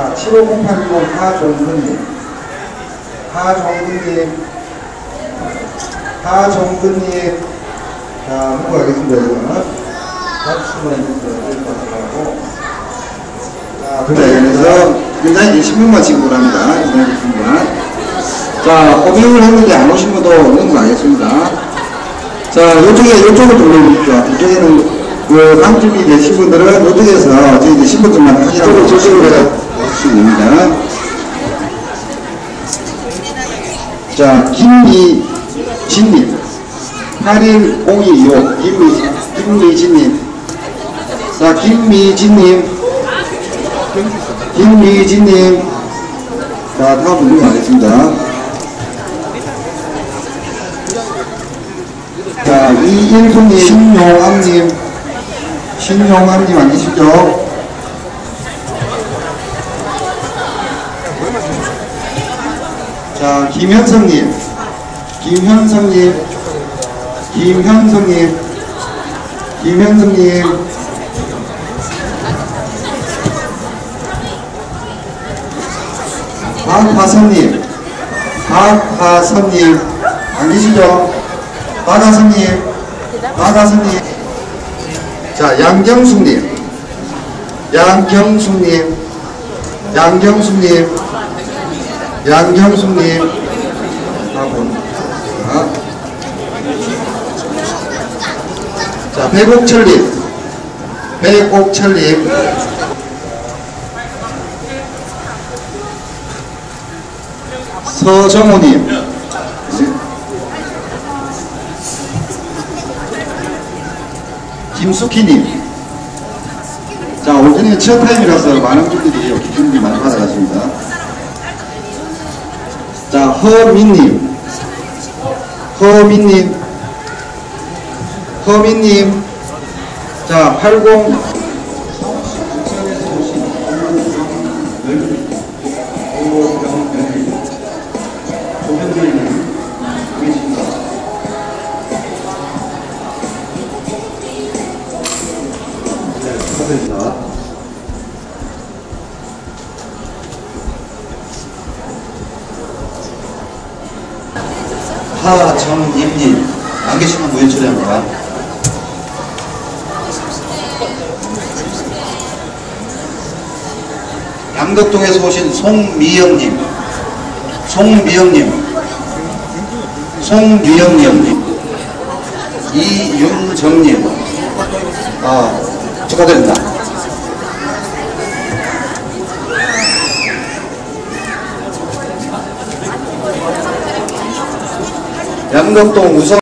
자, 7508번 하종근님. 하종근님. 하종근님. 자, 넘어가겠습니다, 이거는. 박수만 해주셔야 될것 같고. 자, 네, 그래서 굉장히 이제 신문만 지급을 합니다. 굉장히 신문만. 자, 호명을 했는데 안 오신 분도 넘어가겠습니다. 자, 요쪽에, 요쪽을 돌려주십시오. 이쪽에는 그 상점이 계신 분들은 요쪽에서 저희 이제 신분증만 확인하고 저쪽으로 할수 있습니다. 자, 김미진님. 81025. 김미, 김미진님. 자, 김미진님. 김미진님. 자, 다음 분가겠습니다 자, 이일분님, 신용암님. 신용암님 아니시죠? 자, 김현성님. 김현성님. 김현성님. 김현성님. 박화선님, 박화선님, 안 계시죠? 박화선님, 박화선님. 자, 양경숙님, 양경숙님, 양경숙님, 양경숙님. 하고, 자, 자, 배곡철님, 배곡철님. 서정호님. 김숙희님. 자, 오전에 첫 타임이라서 많은 분들이 기준이 많이 받아가십니다. 자, 허민님. 허민님. 허민님. 자, 80. 하정임님 안 계시면 무연 처리합니다. 양덕동에서 오신 송미영님, 송미영님, 송미영님, 이윤정님, 아 축하드립니다. 양덕동 우선